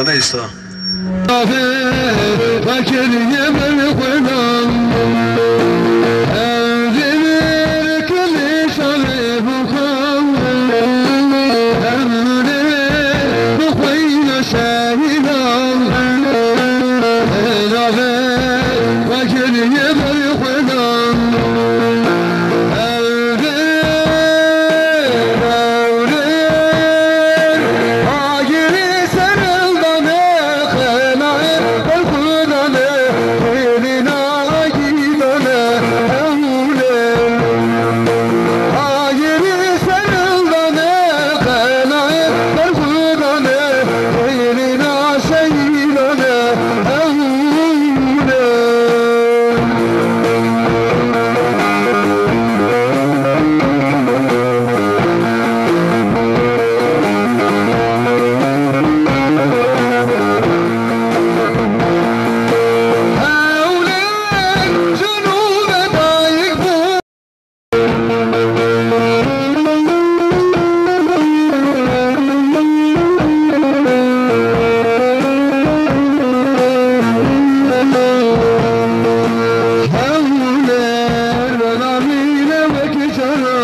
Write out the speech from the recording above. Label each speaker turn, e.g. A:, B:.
A: یعنی آبی و نیستا
B: Anne, Sure.